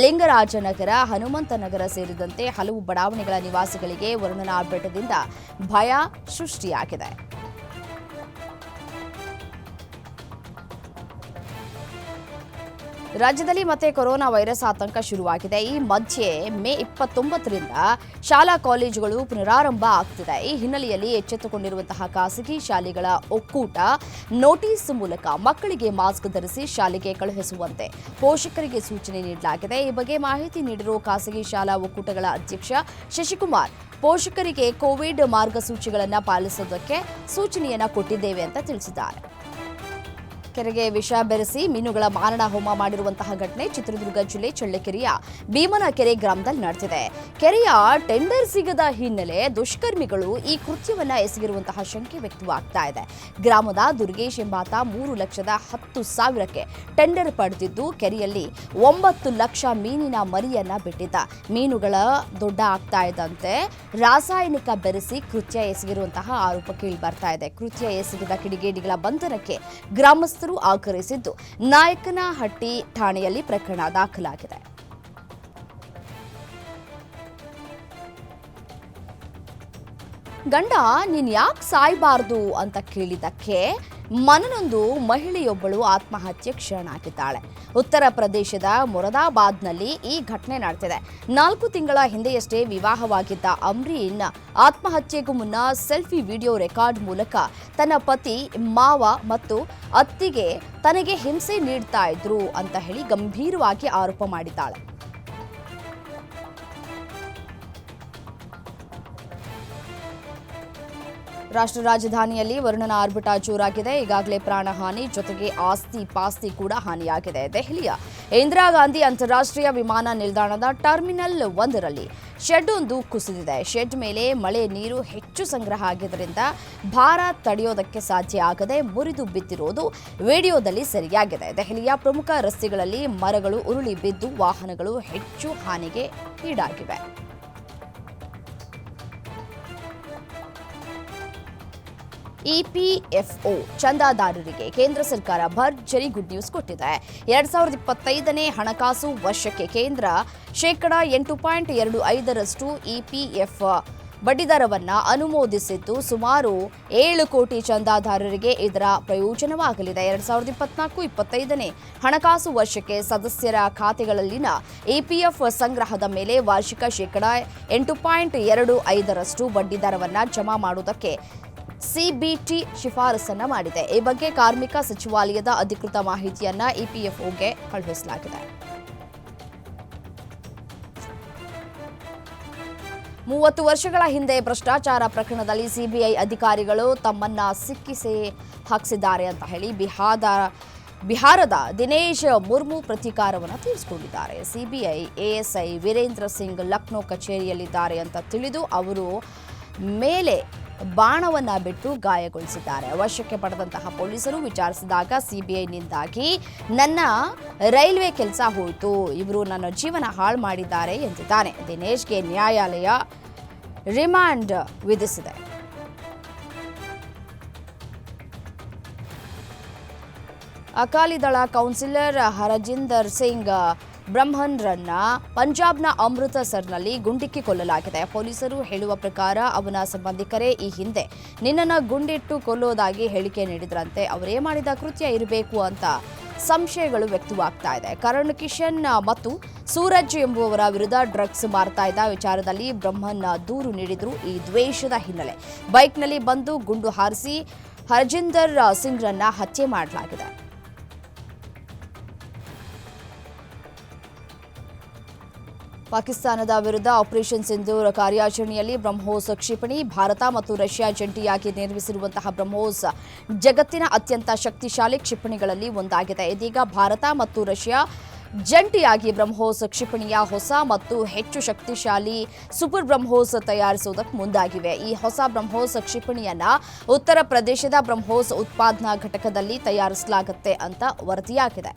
Speaker 1: ಲಿಂಗರಾಜನಗರ, ಹನುಮಂತನಗರ ಸೇರಿದಂತೆ ಹಲವು ಬಡಾವಣೆಗಳ ನಿವಾಸಿಗಳಿಗೆ ವರುಣನ ಆರ್ಭಟದಿಂದ ಭಯ ಸೃಷ್ಟಿಯಾಗಿದೆ. ರಾಜ್ಯದಲ್ಲಿ ಮತ್ತೆ ಕೊರೋನಾ ವೈರಸ್ ಆತಂಕ ಶುರುವಾಗಿದೆ. ಈ ಮಧ್ಯೆ ಮೇ ಇಪ್ಪತ್ತೊಂಬತ್ತರಿಂದ ಶಾಲಾ ಕಾಲೇಜುಗಳು ಪುನರಾರಂಭ ಆಗ್ತಿದೆ. ಈ ಹಿನ್ನೆಲೆಯಲ್ಲಿ ಎಚ್ಚೆತ್ತುಕೊಂಡಿರುವಂತಹ ಖಾಸಗಿ ಶಾಲೆಗಳ ಒಕ್ಕೂಟ ನೋಟಿಸ್ ಮೂಲಕ ಮಕ್ಕಳಿಗೆ ಮಾಸ್ಕ್ ಧರಿಸಿ ಶಾಲೆಗೆ ಕಳುಹಿಸುವಂತೆ ಪೋಷಕರಿಗೆ ಸೂಚನೆ ನೀಡಲಾಗಿದೆ. ಈ ಬಗ್ಗೆ ಮಾಹಿತಿ ನೀಡಿರುವ ಖಾಸಗಿ ಶಾಲಾ ಒಕ್ಕೂಟಗಳ ಅಧ್ಯಕ್ಷ ಶಶಿಕುಮಾರ್, ಪೋಷಕರಿಗೆ ಕೋವಿಡ್ ಮಾರ್ಗಸೂಚಿಗಳನ್ನು ಪಾಲಿಸೋದಕ್ಕೆ ಸೂಚನೆಯನ್ನು ಕೊಟ್ಟಿದ್ದೇವೆ ಅಂತ ತಿಳಿಸಿದ್ದಾರೆ. ಕೆರೆಗೆ ವಿಷ ಬೆರೆಸಿ ಮೀನುಗಳ ಮಾರಣ ಹೋಮ ಮಾಡಿರುವಂತಹ ಘಟನೆ ಚಿತ್ರದುರ್ಗ ಜಿಲ್ಲೆ ಚಳ್ಳಕೆರೆಯ ಭೀಮನಕೆರೆ ಗ್ರಾಮದಲ್ಲಿ ನಡೆದಿದೆ. ಕೆರೆಯ ಟೆಂಡರ್ ಸಿಗದ ಹಿನ್ನೆಲೆ ದುಷ್ಕರ್ಮಿಗಳು ಈ ಕೃತ್ಯವನ್ನ ಎಸಗಿರುವಂತಹ ಶಂಕೆ ವ್ಯಕ್ತವಾಗ್ತಾ ಇದೆ. ಗ್ರಾಮದ ದುರ್ಗೇಶ್ ಎಂಬಾತ ಮೂರು ಲಕ್ಷದ ಹತ್ತು ಸಾವಿರಕ್ಕೆ ಟೆಂಡರ್ ಪಡೆದಿದ್ದು, ಕೆರೆಯಲ್ಲಿ ಒಂಬತ್ತು ಲಕ್ಷ ಮೀನಿನ ಮರಿಯನ್ನ ಬಿಟ್ಟಿದ್ದ. ಮೀನುಗಳ ದೊಡ್ಡ ಆಗ್ತಾ ಇದ್ದಂತೆ ರಾಸಾಯನಿಕ ಬೆರೆಸಿ ಕೃತ್ಯ ಎಸಗಿರುವಂತಹ ಆರೋಪ ಕೇಳಿ ಬರ್ತಾ ಇದೆ. ಕೃತ್ಯ ಎಸಗಿದ ಕಿಡಿಗೇಡಿಗಳ ಬಂಧನಕ್ಕೆ ಗ್ರಾಮಸ್ಥರು ಆಗ್ರಹಿಸಿದ್ದು, ನಾಯಕನಹಟ್ಟಿ ಠಾಣೆಯಲ್ಲಿ ಪ್ರಕರಣ ದಾಖಲಾಗಿದೆ. ಗಂಡ, ನೀನ್ ಯಾಕೆ ಸಾಯ್ಬಾರ್ದು ಅಂತ ಕೇಳಿದಕ್ಕೆ ಮನನೊಂದು ಮಹಿಳೆಯೊಬ್ಬಳು ಆತ್ಮಹತ್ಯೆ ಶರಣಾಗಿದ್ದಾಳೆ ಉತ್ತರ ಪ್ರದೇಶದ ಮೊರದಾಬಾದ್ನಲ್ಲಿ ಈ ಘಟನೆ ನಡೆದಿದೆ. ನಾಲ್ಕು ತಿಂಗಳ ಹಿಂದೆಯಷ್ಟೇ ವಿವಾಹವಾಗಿದ್ದ ಅಮ್ರೀನ್ ಆತ್ಮಹತ್ಯೆಗೂ ಮುನ್ನ ಸೆಲ್ಫಿ ವಿಡಿಯೋ ರೆಕಾರ್ಡ್ ಮೂಲಕ ತನ್ನ ಪತಿ, ಮಾವ ಮತ್ತು ಅತ್ತಿಗೆ ತನಗೆ ಹಿಂಸೆ ನೀಡ್ತಾ ಇದ್ರು ಅಂತ ಹೇಳಿ ಗಂಭೀರವಾಗಿ ಆರೋಪ ಮಾಡಿದ್ದಾಳೆ. ರಾಷ್ಟ್ರ ರಾಜಧಾನಿಯಲ್ಲಿ ವರುಣನ ಆರ್ಭಟ ಜೋರಾಗಿದೆ. ಈಗಾಗಲೇ ಪ್ರಾಣಹಾನಿ ಜೊತೆಗೆ ಆಸ್ತಿ ಪಾಸ್ತಿ ಕೂಡ ಹಾನಿಯಾಗಿದೆ. ದೆಹಲಿಯ ಇಂದಿರಾ ಗಾಂಧಿ ಅಂತಾರಾಷ್ಟ್ರೀಯ ವಿಮಾನ ನಿಲ್ದಾಣದ ಟರ್ಮಿನಲ್ ಒಂದರಲ್ಲಿ ಶೆಡ್ ಒಂದು ಕುಸಿದಿದೆ. ಶೆಡ್ ಮೇಲೆ ಮಳೆ ನೀರು ಹೆಚ್ಚು ಸಂಗ್ರಹ ಆಗಿದ್ದರಿಂದ ಭಾರ ತಡೆಯೋದಕ್ಕೆ ಸಾಧ್ಯ ಆಗದೆ ಮುರಿದು ಬಿದ್ದಿರೋದು ವಿಡಿಯೋದಲ್ಲಿ ಸರಿಯಾಗಿದೆ. ದೆಹಲಿಯ ಪ್ರಮುಖ ರಸ್ತೆಗಳಲ್ಲಿ ಮರಗಳು ಉರುಳಿ ಬಿದ್ದು ವಾಹನಗಳು ಹೆಚ್ಚು ಹಾನಿಗೆ ಈಡಾಗಿವೆ. ಇಪಿಎಫ್ಒ ಚಂದಾದಾರರಿಗೆ ಕೇಂದ್ರ ಸರ್ಕಾರ ಭರ್ಜರಿ ಗುಡ್ ನ್ಯೂಸ್ ಕೊಟ್ಟಿದೆ. ಎರಡ್ ಸಾವಿರದ ಇಪ್ಪತ್ತೈದನೇ ಹಣಕಾಸು ವರ್ಷಕ್ಕೆ ಕೇಂದ್ರ ಶೇಕಡ ಎಂಟು ಪಾಯಿಂಟ್ ಎರಡು ಐದರಷ್ಟು ಇಪಿಎಫ್ ಬಡ್ಡಿದರವನ್ನು ಅನುಮೋದಿಸಿದ್ದು ಸುಮಾರು ಏಳು ಕೋಟಿ ಚಂದಾದಾರರಿಗೆ ಇದರ ಪ್ರಯೋಜನವಾಗಲಿದೆ. ಎರಡ್ ಸಾವಿರದ ಇಪ್ಪತ್ನಾಲ್ಕು ಇಪ್ಪತ್ತೈದನೇ ಹಣಕಾಸು ವರ್ಷಕ್ಕೆ ಸದಸ್ಯರ ಖಾತೆಗಳಲ್ಲಿನ ಇಪಿಎಫ್ ಸಂಗ್ರಹದ ಮೇಲೆ ವಾರ್ಷಿಕ ಶೇಕಡ ಎಂಟು ಪಾಯಿಂಟ್ ಎರಡು ಐದರಷ್ಟು ಬಡ್ಡಿದರವನ್ನು ಜಮಾ ಮಾಡುವುದಕ್ಕೆ ಸಿಬಿಟಿ ಶಿಫಾರಸನ್ನ ಮಾಡಿದೆ. ಈ ಬಗ್ಗೆ ಕಾರ್ಮಿಕ ಸಚಿವಾಲಯದ ಅಧಿಕೃತ ಮಾಹಿತಿಯನ್ನ ಇಪಿಎಫ್ಒಗೆ ಕಳುಹಿಸಲಾಗಿದೆ. ಮೂವತ್ತು ವರ್ಷಗಳ ಹಿಂದೆ ಭ್ರಷ್ಟಾಚಾರ ಪ್ರಕರಣದಲ್ಲಿ ಸಿಬಿಐ ಅಧಿಕಾರಿಗಳು ತಮ್ಮನ್ನ ಸಿಕ್ಕಿಸಿ ಹಾಕಿಸಿದ್ದಾರೆ ಅಂತ ಹೇಳಿ ಬಿಹಾದ, ಬಿಹಾರದ ದಿನೇಶ್ ಮುರ್ಮು ಪ್ರತೀಕಾರವನ್ನು ತೀರಿಸಿಕೊಂಡಿದ್ದಾರೆ. ಸಿಬಿಐ ಎಎಸ್ಐ ವೀರೇಂದ್ರ ಸಿಂಗ್ ಲಕ್ನೋ ಕಚೇರಿಯಲ್ಲಿದ್ದಾರೆ ಅಂತ ತಿಳಿದು ಅವರು ಮೇಲೆ ಬಾಣವನ್ನ ಬಿಟ್ಟು ಗಾಯಗೊಳಿಸಿದ್ದಾರೆ. ವಶಕ್ಕೆ ಪಡೆದಂತಹ ಪೊಲೀಸರು ವಿಚಾರಿಸಿದಾಗ ಸಿಬಿಐನಿಂದಾಗಿ ನನ್ನ ರೈಲ್ವೆ ಕೆಲಸ ಹೋಯಿತು, ಇವರು ನನ್ನ ಜೀವನ ಹಾಳು ಮಾಡಿದ್ದಾರೆ ಎಂದಿದ್ದಾನೆ. ದಿನೇಶ್ಗೆ ನ್ಯಾಯಾಲಯ ರಿಮಾಂಡ್ ವಿಧಿಸಿದೆ. ಅಕಾಲಿ ದಳ ಕೌನ್ಸಿಲರ್ ಹರಜಿಂದರ್ ಸಿಂಗ್ ಬ್ರಹ್ಮನ್ರನ್ನ ಪಂಜಾಬ್ನ ಅಮೃತಸರ್ನಲ್ಲಿ ಗುಂಡಿಕ್ಕಿ ಕೊಲ್ಲಲಾಗಿದೆ. ಪೊಲೀಸರು ಹೇಳುವ ಪ್ರಕಾರ ಅವನ ಸಂಬಂಧಿಕರೇ ಈ ಹಿಂದೆ ನಿನ್ನನ್ನು ಗುಂಡಿಟ್ಟು ಕೊಲ್ಲೋದಾಗಿ ಹೇಳಿಕೆ ನೀಡಿದ್ರಂತೆ. ಅವರೇ ಮಾಡಿದ? ಕೃತ್ಯ ಇರಬೇಕು ಅಂತ ಸಂಶಯಗಳು ವ್ಯಕ್ತವಾಗ್ತಾ ಇದೆ. ಕರಣ್ ಕಿಶನ್ ಮತ್ತು ಸೂರಜ್ ಎಂಬುವವರ ವಿರುದ್ಧ ಡ್ರಗ್ಸ್ ಮಾರ್ತಾ ಇದ್ದ ವಿಚಾರದಲ್ಲಿ ಬ್ರಹ್ಮನ್ ದೂರು ನೀಡಿದ್ರು ಈ ದ್ವೇಷದ ಹಿನ್ನೆಲೆ. ಬೈಕ್ನಲ್ಲಿ ಬಂದು ಗುಂಡು ಹಾರಿಸಿ ಹರ್ಜಿಂದರ್ ಸಿಂಗ್ರನ್ನ ಹತ್ಯೆ ಮಾಡಲಾಗಿದೆ. ಪಾಕಿಸ್ತಾನದ ವಿರುದ್ಧ ಆಪರೇಷನ್ ಸಿಂಧೂರ್ ಕಾರ್ಯಾಚರಣೆಯಲ್ಲಿ ಬ್ರಹ್ಮೋಸ್ ಕ್ಷಿಪಣಿ, ಭಾರತ ಮತ್ತು ರಷ್ಯಾ ಜಂಟಿಯಾಗಿ ನಿರ್ಮಿಸಿರುವಂತಹ ಬ್ರಹ್ಮೋಸ್ ಜಗತ್ತಿನ ಅತ್ಯಂತ ಶಕ್ತಿಶಾಲಿ ಕ್ಷಿಪಣಿಗಳಲ್ಲಿ ಒಂದಾಗಿದೆ. ಇದೀಗ ಭಾರತ ಮತ್ತು ರಷ್ಯಾ ಜಂಟಿಯಾಗಿ ಬ್ರಹ್ಮೋಸ್ ಕ್ಷಿಪಣಿಯ ಹೊಸ ಮತ್ತು ಹೆಚ್ಚು ಶಕ್ತಿಶಾಲಿ ಸೂಪರ್ ಬ್ರಹ್ಮೋಸ್ ತಯಾರಿಸುವುದಕ್ಕೆ ಮುಂದಾಗಿವೆ. ಈ ಹೊಸ ಬ್ರಹ್ಮೋಸ್ ಕ್ಷಿಪಣಿಯನ್ನು ಉತ್ತರ ಪ್ರದೇಶದ ಬ್ರಹ್ಮೋಸ್ ಉತ್ಪಾದನಾ ಘಟಕದಲ್ಲಿ ತಯಾರಿಸಲಾಗುತ್ತೆ ಅಂತ ವರದಿಯಾಗಿದೆ.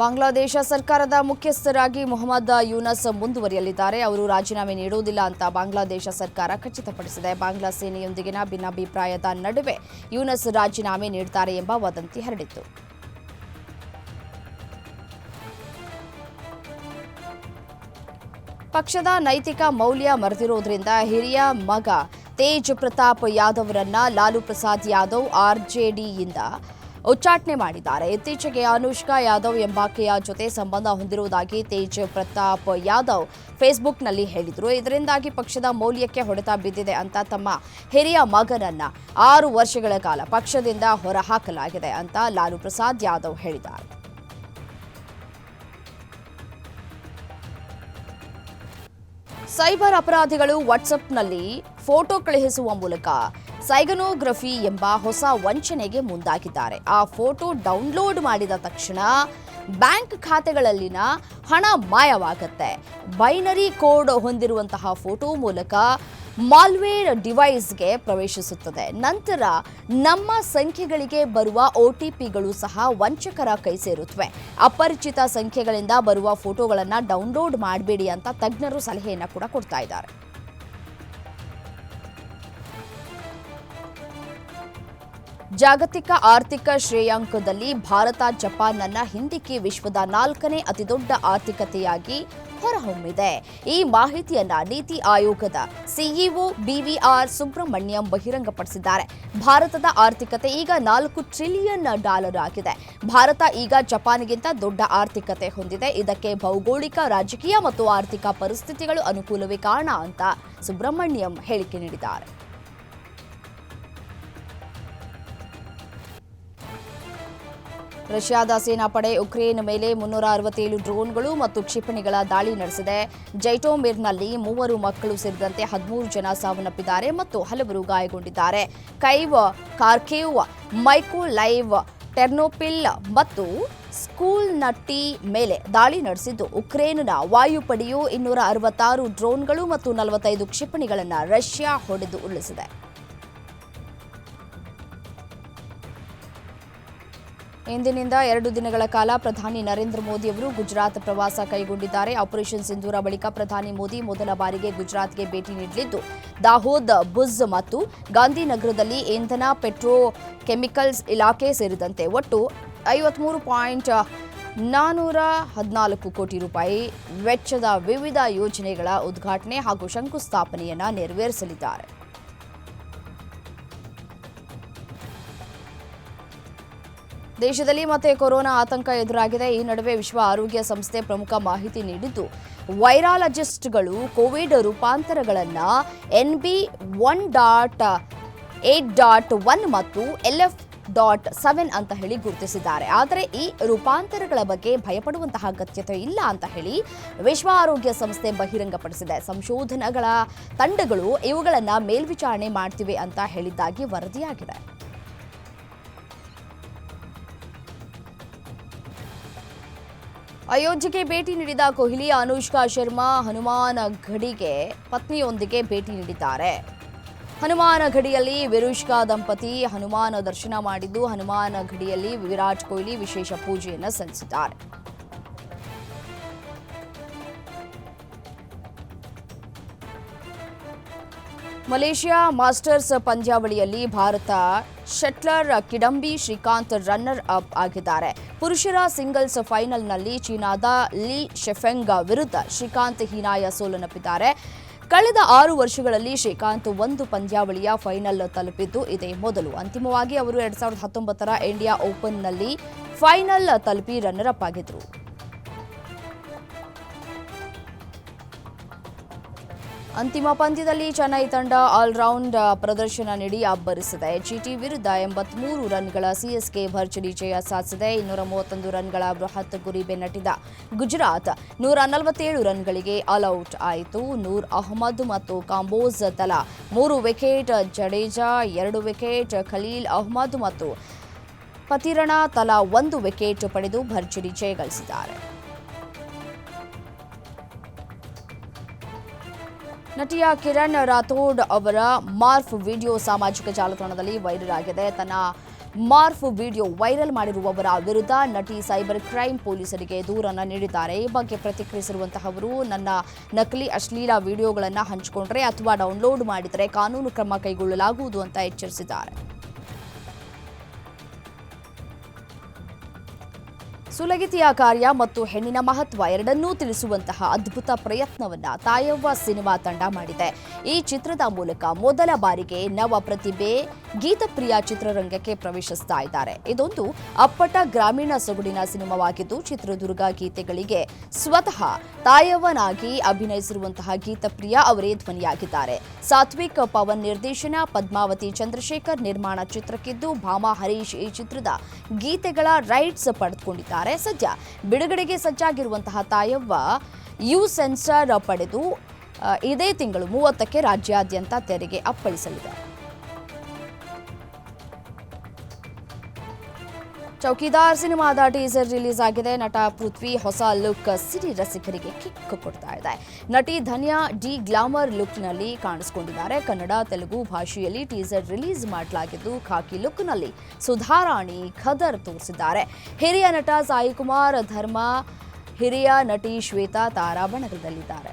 Speaker 1: ಬಾಂಗ್ಲಾದೇಶ ಸರ್ಕಾರದ ಮುಖ್ಯಸ್ಥರಾಗಿ ಮೊಹಮ್ಮದ್ ಯೂನಸ್ ಮುಂದುವರಿಯಲಿದ್ದಾರೆ. ಅವರು ರಾಜೀನಾಮೆ ನೀಡುವುದಿಲ್ಲ ಅಂತ ಬಾಂಗ್ಲಾದೇಶ ಸರ್ಕಾರ ಖಚಿತಪಡಿಸಿದೆ. ಬಾಂಗ್ಲಾ ಸೇನೆಯೊಂದಿಗಿನ ಭಿನ್ನಾಭಿಪ್ರಾಯದ ನಡುವೆ ಯೂನಸ್ ರಾಜೀನಾಮೆ ನೀಡುತ್ತಾರೆ ಎಂಬ ವದಂತಿ ಹರಡಿತ್ತು. ಪಕ್ಷದ ನೈತಿಕ ಮೌಲ್ಯ ಮರೆದಿರುವುದರಿಂದ ಹಿರಿಯ ಮಗ ತೇಜ್ ಪ್ರತಾಪ್ ಯಾದವ್ರನ್ನ ಲಾಲು ಪ್ರಸಾದ್ ಯಾದವ್ ಆರ್ಜೆಡಿಯಿಂದ ಉಚ್ಚಾಟನೆ ಮಾಡಿದ್ದಾರೆ. ಇತ್ತೀಚೆಗೆ ಅನುಷ್ಕಾ ಯಾದವ್ ಎಂಬಾಕೆಯ ಜೊತೆ ಸಂಬಂಧ ಹೊಂದಿರುವುದಾಗಿ ತೇಜ್ ಪ್ರತಾಪ್ ಯಾದವ್ ಫೇಸ್ಬುಕ್ನಲ್ಲಿ ಹೇಳಿದರು. ಇದರಿಂದಾಗಿ ಪಕ್ಷದ ಮೌಲ್ಯಕ್ಕೆ ಹೊಡೆತ ಬಿದ್ದಿದೆ ಅಂತ ತಮ್ಮ ಹಿರಿಯ ಮಗನನ್ನ ಆರು ವರ್ಷಗಳ ಕಾಲ ಪಕ್ಷದಿಂದ ಹೊರಹಾಕಲಾಗಿದೆ ಅಂತ ಲಾಲು ಪ್ರಸಾದ್ ಯಾದವ್ ಹೇಳಿದ್ದಾರೆ. ಸೈಬರ್ ಅಪರಾಧಿಗಳು ವಾಟ್ಸಪ್ನಲ್ಲಿ ಫೋಟೋ ಕಳುಹಿಸುವ ಮೂಲಕ ಸೈಗನೋಗ್ರಫಿ ಎಂಬ ಹೊಸ ವಂಚನೆಗೆ ಮುಂದಾಗಿದ್ದಾರೆ. ಆ ಫೋಟೋ ಡೌನ್ಲೋಡ್ ಮಾಡಿದ ತಕ್ಷಣ ಬ್ಯಾಂಕ್ ಖಾತೆಗಳಲ್ಲಿನ ಹಣ ಮಾಯವಾಗುತ್ತೆ. ಬೈನರಿ ಕೋಡ್ ಹೊಂದಿರುವಂತಹ ಫೋಟೋ ಮೂಲಕ ಮಾಲ್ವೇರ್ ಡಿವೈಸ್ಗೆ ಪ್ರವೇಶಿಸುತ್ತದೆ. ನಂತರ ನಮ್ಮ ಸಂಖ್ಯೆಗಳಿಗೆ ಬರುವ ಒ ಟಿ ಪಿಗಳು ಸಹ ವಂಚಕರ ಕೈ ಸೇರುತ್ತವೆ. ಅಪರಿಚಿತ ಸಂಖ್ಯೆಗಳಿಂದ ಬರುವ ಫೋಟೋಗಳನ್ನು ಡೌನ್ಲೋಡ್ ಮಾಡಬೇಡಿ ಅಂತ ತಜ್ಞರು ಸಲಹೆಯನ್ನು ಕೂಡ ಕೊಡ್ತಾ ಇದ್ದಾರೆ. ಜಾಗತಿಕ ಆರ್ಥಿಕ ಶ್ರೇಯಾಂಕದಲ್ಲಿ ಭಾರತ ಜಪಾನ್ನನ್ನ ಹಿಂದಿಕ್ಕಿ ವಿಶ್ವದ ನಾಲ್ಕನೇ ಅತಿದೊಡ್ಡ ಆರ್ಥಿಕತೆಯಾಗಿ ಹೊರಹೊಮ್ಮಿದೆ. ಈ ಮಾಹಿತಿಯನ್ನ ನೀತಿ ಆಯೋಗದ ಸಿಇಒ ಬಿವಿಆರ್ ಸುಬ್ರಹ್ಮಣ್ಯಂ ಬಹಿರಂಗಪಡಿಸಿದ್ದಾರೆ. ಭಾರತದ ಆರ್ಥಿಕತೆ ಈಗ ನಾಲ್ಕು ಟ್ರಿಲಿಯನ್ ಡಾಲರ್ ಆಗಿದೆ. ಭಾರತ ಈಗ ಜಪಾನ್ಗಿಂತ ದೊಡ್ಡ ಆರ್ಥಿಕತೆ ಹೊಂದಿದೆ. ಇದಕ್ಕೆ ಭೌಗೋಳಿಕ, ರಾಜಕೀಯ ಮತ್ತು ಆರ್ಥಿಕ ಪರಿಸ್ಥಿತಿಗಳು ಅನುಕೂಲವೇ ಕಾರಣ ಅಂತ ಸುಬ್ರಹ್ಮಣ್ಯಂ ಹೇಳಿಕೆ ನೀಡಿದ್ದಾರೆ. ರಷ್ಯಾದ ಸೇನಾಪಡೆ ಉಕ್ರೇನ್ ಮೇಲೆ ಮುನ್ನೂರ ಅರವತ್ತೇಳು ಡ್ರೋನ್ಗಳು ಮತ್ತು ಕ್ಷಿಪಣಿಗಳ ದಾಳಿ ನಡೆಸಿದೆ. ಜೈಟೋಮಿರ್ನಲ್ಲಿ ಮೂವರು ಮಕ್ಕಳು ಸೇರಿದಂತೆ ಹದಿಮೂರು ಜನ ಸಾವನ್ನಪ್ಪಿದ್ದಾರೆ ಮತ್ತು ಹಲವರು ಗಾಯಗೊಂಡಿದ್ದಾರೆ. ಕೈವ್, ಕಾರ್ಕೇವ್, ಮೈಕೋಲೈವ್, ಟೆರ್ನೋಪಿಲ್ ಮತ್ತು ಸ್ಕೂಲ್ನಟ್ಟಿ ಮೇಲೆ ದಾಳಿ ನಡೆಸಿದ್ದು, ಉಕ್ರೇನ್ನ ವಾಯುಪಡೆಯು ಇನ್ನೂರ ಅರವತ್ತಾರು ಡ್ರೋನ್ಗಳು ಮತ್ತು ನಲವತ್ತೈದು ಕ್ಷಿಪಣಿಗಳನ್ನು ರಷ್ಯಾ ಹೊಡೆದು ಉರುಳಿಸಿದೆ ಇಂದಿನಿಂದ ಎರಡು ದಿನಗಳ ಕಾಲ ಪ್ರಧಾನಿ ನರೇಂದ್ರ ಮೋದಿ ಅವರು ಗುಜರಾತ್ ಪ್ರವಾಸ ಕೈಗೊಂಡಿದ್ದಾರೆ. ಆಪರೇಷನ್ ಸಿಂಧೂರ ಬಳಿಕ ಪ್ರಧಾನಿ ಮೋದಿ ಮೊದಲ ಬಾರಿಗೆ ಗುಜರಾತ್ಗೆ ಭೇಟಿ ನೀಡಲಿದ್ದು ದಾಹೋದ್ ಬುಜ್ ಮತ್ತು ಗಾಂಧಿನಗರದಲ್ಲಿ ಇಂಧನ ಪೆಟ್ರೋ ಕೆಮಿಕಲ್ಸ್ ಇಲಾಖೆ ಸೇರಿದಂತೆ ಒಟ್ಟು ಐವತ್ಮೂರು ಪಾಯಿಂಟ್ ನಾನೂರ ಹದಿನಾಲ್ಕು ಕೋಟಿ ರೂಪಾಯಿ ವೆಚ್ಚದ ವಿವಿಧ ಯೋಜನೆಗಳ ಉದ್ಘಾಟನೆ ಹಾಗೂ ಶಂಕುಸ್ಥಾಪನೆಯನ್ನು ನೆರವೇರಿಸಲಿದ್ದಾರೆ. ದೇಶದಲ್ಲಿ ಮತ್ತೆ ಕೊರೋನಾ ಆತಂಕ ಎದುರಾಗಿದೆ. ಈ ನಡುವೆ ವಿಶ್ವ ಆರೋಗ್ಯ ಸಂಸ್ಥೆ ಪ್ರಮುಖ ಮಾಹಿತಿ ನೀಡಿದ್ದು, ವೈರಾಲಜಿಸ್ಟ್ಗಳು Covid ರೂಪಾಂತರಗಳನ್ನು N B one dot eight dot one ಮತ್ತು ಎಲ್ ಎಫ್ ಡಾಟ್ ಸೆವೆನ್ ಅಂತ ಹೇಳಿ ಗುರುತಿಸಿದ್ದಾರೆ. ಆದರೆ ಈ ರೂಪಾಂತರಗಳ ಬಗ್ಗೆ ಭಯಪಡುವಂತಹ ಅಗತ್ಯತೆ ಇಲ್ಲ ಅಂತ ಹೇಳಿ ವಿಶ್ವ ಆರೋಗ್ಯ ಸಂಸ್ಥೆ ಬಹಿರಂಗಪಡಿಸಿದೆ. ಸಂಶೋಧನೆಗಳ ತಂಡಗಳು ಇವುಗಳನ್ನು ಮೇಲ್ವಿಚಾರಣೆ ಮಾಡ್ತಿವೆ ಅಂತ ಹೇಳಿದ್ದಾಗಿ ವರದಿಯಾಗಿದೆ. ಅಯೋಧ್ಯೆಗೆ ಭೇಟಿ ನೀಡಿದ ಕೊಹ್ಲಿ, ಅನುಷ್ಕಾ ಶರ್ಮಾ ಹನುಮಾನ ಗಡಿಗೆ ಪತ್ನಿಯೊಂದಿಗೆ ಭೇಟಿ ನೀಡಿದ್ದಾರೆ. ಹನುಮಾನ ಗಡಿಯಲ್ಲಿ ವಿರುಷ್ಕಾ ದಂಪತಿ ಹನುಮಾನ ದರ್ಶನ ಮಾಡಿದ್ದು, ಹನುಮಾನ ಗಡಿಯಲ್ಲಿ ವಿರಾಟ್ ಕೊಹ್ಲಿ ವಿಶೇಷ ಪೂಜೆಯನ್ನು ಸಲ್ಲಿಸಿದ್ದಾರೆ. ಮಲೇಷ್ಯಾ ಮಾಸ್ಟರ್ಸ್ ಪಂದ್ಯಾವಳಿಯಲ್ಲಿ Bharat shuttler, Kidambi, Srikanth runner up ಆಗಿದ್ದಾರೆ. ಪುರುಷರ ಸಿಂಗಲ್ಸ್ ಫೈನಲ್ನಲ್ಲಿ ಚೀನಾದ ಲೀ ಶೆಫೆಂಗ್ ವಿರುದ್ಧ ಶ್ರೀಕಾಂತ್ ಹೀನಾಯ ಸೋಲನ್ನಪ್ಪಿದ್ದಾರೆ ಕಳೆದ ಆರು ವರ್ಷಗಳಲ್ಲಿ ಶ್ರೀಕಾಂತ್ ಒಂದು ಪಂದ್ಯಾವಳಿಯ ಫೈನಲ್ ತಲುಪಿದ್ದು, ಇದೇ ಮೊದಲು. ಅಂತಿಮವಾಗಿ ಅವರು ಎರಡ್ ಸಾವಿರದ ಹತ್ತೊಂಬತ್ತರ ಇಂಡಿಯಾ ಓಪನ್ನಲ್ಲಿ ಫೈನಲ್ ತಲುಪಿ ರನ್ನರ್ ಅಪ್ ಆಗಿದ್ರು. ಅಂತಿಮ ಪಂದ್ಯದಲ್ಲಿ ಚೆನ್ನೈ ತಂಡ ಆಲ್ರೌಂಡ್ ಪ್ರದರ್ಶನ ನೀಡಿ ಅಬ್ಬರಿಸಿದೆ. ಜಿಟಿ ವಿರುದ್ಧ ಎಂಬತ್ಮೂರು ರನ್ಗಳ ಸಿಎಸ್ಕೆ ಭರ್ಜರಿ ಜಯ ಸಾಧಿಸಿದೆ. ಇನ್ನೂರ ಮೂವತ್ತೊಂದು ರನ್ಗಳ ಬೃಹತ್ ಗುರಿ ಬೆನ್ನಟ್ಟಿದ ಗುಜರಾತ್ ನೂರ ನಲವತ್ತೇಳು ರನ್ಗಳಿಗೆ ಆಲ್ಔಟ್ ಆಯಿತು. ನೂರ್ ಅಹ್ಮದ್ ಮತ್ತು ಕಾಂಬೋಜ್ ತಲಾ ಮೂರು ವಿಕೆಟ್, ಜಡೇಜಾ ಎರಡು ವಿಕೆಟ್, ಖಲೀಲ್ ಅಹ್ಮದ್ ಮತ್ತು ಪತಿರಣ ತಲಾ ಒಂದು ವಿಕೆಟ್ ಪಡೆದು ಭರ್ಜರಿ ಜಯ ನಟಿಯ ಕಿರಣ್ ರಾಥೋಡ್ ಅವರ ಮಾರ್ಫ್ ವಿಡಿಯೋ ಸಾಮಾಜಿಕ ಜಾಲತಾಣದಲ್ಲಿ ವೈರಲ್ ಆಗಿದೆ. ತನ್ನ ಮಾರ್ಫ್ ವಿಡಿಯೋ ವೈರಲ್ ಮಾಡಿರುವವರ ವಿರುದ್ಧ ನಟಿ ಸೈಬರ್ ಕ್ರೈಮ್ ಪೊಲೀಸರಿಗೆ ದೂರನ್ನು ನೀಡಿದ್ದಾರೆ. ಈ ಬಗ್ಗೆ ಪ್ರತಿಕ್ರಿಯಿಸಿರುವಂತಹವರು, ನನ್ನ ನಕಲಿ ಅಶ್ಲೀಲ ವಿಡಿಯೋಗಳನ್ನು ಹಂಚಿಕೊಂಡ್ರೆ ಅಥವಾ ಡೌನ್ಲೋಡ್ ಮಾಡಿದರೆ ಕಾನೂನು ಕ್ರಮ ಕೈಗೊಳ್ಳಲಾಗುವುದು ಅಂತ ಎಚ್ಚರಿಸಿದ್ದಾರೆ. ಸುಲಗಿತಿಯ ಕಾರ್ಯ ಮತ್ತು ಹೆಣ್ಣಿನ ಮಹತ್ವ ಎರಡನ್ನೂ ತಿಳಿಸುವಂತಹ ಅದ್ಭುತ ಪ್ರಯತ್ನವನ್ನ ತಾಯವ್ವ ಸಿನಿಮಾ ತಂಡ ಮಾಡಿದೆ. ಈ ಚಿತ್ರದ ಮೂಲಕ ಮೊದಲ ಬಾರಿಗೆ ನವ ಪ್ರತಿಭೆ ಗೀತಪ್ರಿಯ ಚಿತ್ರರಂಗಕ್ಕೆ ಪ್ರವೇಶಿಸ್ತಾ ಇದ್ದಾರೆ. ಇದೊಂದು ಅಪ್ಪಟ ಗ್ರಾಮೀಣ ಸೊಗಡಿನ ಸಿನಿಮಾವಾಗಿದ್ದು, ಚಿತ್ರದುರ್ಗ ಗೀತೆಗಳಿಗೆ ಸ್ವತಃ ತಾಯವ್ವನಾಗಿ ಅಭಿನಯಿಸಿರುವಂತಹ ಗೀತಪ್ರಿಯ ಅವರೇ ಧ್ವನಿಯಾಗಿದ್ದಾರೆ. ಸಾತ್ವಿಕ್ ಪವನ್ ನಿರ್ದೇಶನ, ಪದ್ಮಾವತಿ ಚಂದ್ರಶೇಖರ್ ನಿರ್ಮಾಣ ಚಿತ್ರಕ್ಕಿದ್ದು ಭಾಮಾ ಹರೀಶ್ ಈ ಚಿತ್ರದ ಗೀತೆಗಳ ರೈಟ್ಸ್ ಪಡೆದುಕೊಂಡಿದ್ದಾರೆ. ಸದ್ಯ ಬಿಡುಗಡೆಗೆ ಸಜ್ಜಾಗಿರುವಂತಹ ತಾಯವ್ವ ಯು ಸೆನ್ಸಾರ್ ಪಡೆದು ಇದೇ ತಿಂಗಳು ಮೂವತ್ತಕ್ಕೆ ರಾಜ್ಯಾದ್ಯಂತ ತೆರಿಗೆ ಅಪ್ಪಳಿಸಲಿದೆ. ಚೌಕಿದಾರ್ ಸಿನಿಮಾದ ಟೀಸರ್ ರಿಲೀಸ್ ಆಗಿದೆ ನಟ ಪೃಥ್ವಿ ಹೊಸ ಲುಕ್ ಸಿರಿ ರಸಿಕರಿಗೆ ಕಿಕ್ ಕೊಡ್ತಾ ಇದೆ. ನಟಿ ಧನ್ಯಾ ಡಿ ಗ್ಲಾಮರ್ ಲುಕ್ನಲ್ಲಿ ಕಾಣಿಸಿಕೊಂಡಿದ್ದಾರೆ. ಕನ್ನಡ, ತೆಲುಗು ಭಾಷೆಯಲ್ಲಿ ಟೀಸರ್ ರಿಲೀಸ್ ಮಾಡಲಾಗಿದ್ದು ಖಾಕಿ ಲುಕ್ನಲ್ಲಿ ಸುಧಾರಾಣಿ ಖದರ್ ತೋರಿಸಿದ್ದಾರೆ. ಹಿರಿಯ ನಟ ಸಾಯಿ ಕುಮಾರ್ ಧರ್ಮ, ಹಿರಿಯ ನಟಿ ಶ್ವೇತಾ ತಾರಾ ಬಣದಲ್ಲಿದ್ದಾರೆ